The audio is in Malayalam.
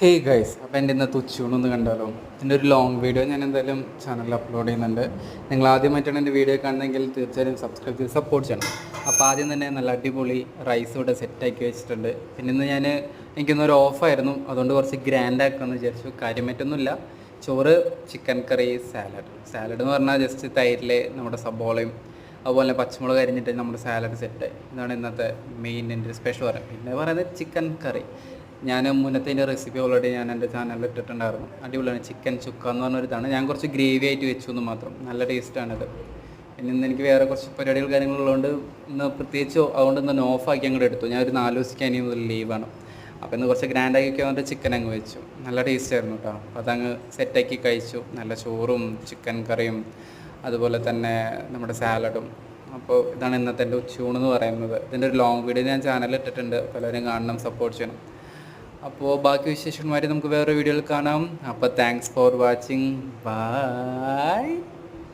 ഹേ ഗൈസ് അപ്പോൾ എന്റെ ഇന്നത്തെ ഉച്ചയൂണൊന്ന് കണ്ടാലോ? എന്റെ ഒരു ലോങ് വീഡിയോ ഞാൻ എന്തായാലും ചാനലിൽ അപ്ലോഡ് ചെയ്യുന്നുണ്ട്. നിങ്ങൾ ആദ്യമായിട്ടാണ് എന്റെ വീഡിയോ കാണുന്നതെങ്കിൽ തീർച്ചയായും സബ്സ്ക്രൈബ് ചെയ്ത് സപ്പോർട്ട് ചെയ്യണം. അപ്പോൾ ആദ്യം തന്നെ നല്ല അടിപൊളി റൈസ് ഇവിടെ സെറ്റാക്കി വെച്ചിട്ടുണ്ട്. പിന്നെ ഇന്ന് ഞാൻ എനിക്കൊന്നൊരു ഓഫായിരുന്നു അതുകൊണ്ട് കുറച്ച് ഗ്രാൻഡ് ആക്കാമെന്ന് വിചാരിച്ചു. കാര്യമായിട്ടൊന്നുമില്ല. ചോറ് ചിക്കൻ കറി സാലഡ് സാലഡ് എന്ന് പറഞ്ഞാൽ ജസ്റ്റ് തൈരിൽ നമ്മുടെ സബോളയും അതുപോലെ പച്ചമുളക് അരിഞ്ഞിട്ട് നമ്മുടെ സാലഡ് സെറ്റ് ഇതാണ് ഇന്നത്തെ മെയിൻ എന്റെ സ്പെഷ്യൽ പറയാം പിന്നെ പറയുന്നത് ചിക്കൻ കറി ഞാൻ മുന്നത്തെ എന്റെ റെസിപ്പി ഓൾറെഡി ഞാൻ എന്റെ ചാനലിൽ ഇട്ടിട്ടുണ്ടായിരുന്നു. അടിപൊളിയാണ്. ചിക്കൻ ചുക്ക എന്ന് പറഞ്ഞൊരു ഇതാണ്. ഞാൻ കുറച്ച് ഗ്രേവി ആയിട്ട് വെച്ചു എന്ന് മാത്രം. നല്ല ടേസ്റ്റാണിത് പിന്നെ ഇന്ന് എനിക്ക് വേറെ കുറച്ച് പരിപാടികൾ കാര്യങ്ങളുള്ളതുകൊണ്ട് ഇന്ന് പ്രത്യേകിച്ച് അതുകൊണ്ട് ഇന്ന് ആക്കി അങ്ങോട്ട് എടുത്തു. ഞാൻ ഒരു നാല് ദിവസത്തേക്ക് ഇനി മുതൽ ലീവാണ് അപ്പോൾ ഇന്ന് കുറച്ച് ഗ്രാൻഡ് ആക്കി വന്നിട്ട് ചിക്കൻ അങ്ങ് വെച്ചു. നല്ല ടേസ്റ്റ് ആയിരുന്നു കേട്ടോ അപ്പോൾ അതങ്ങ് സെറ്റാക്കി കഴിച്ചു. നല്ല ചോറും ചിക്കൻ കറിയും അതുപോലെ തന്നെ നമ്മുടെ സാലഡും അപ്പോൾ ഇതാണ് ഇന്നത്തെ എന്റെ ഉച്ചയൂണെന്ന് പറയുന്നത്. ഇതിന്റെ ഒരു ലോങ് വീഡിയോ ഞാൻ ചാനലിൽ ഇട്ടിട്ടുണ്ട്. പലരും കാണണം സപ്പോർട്ട് ചെയ്യണം. അപ്പോൾ ബാക്കി വിശേഷന്മാരെ നമുക്ക് വേറെ വീഡിയോയിൽ കാണാം. അപ്പോൾ താങ്ക്സ് ഫോർ വാച്ചിങ് ബൈ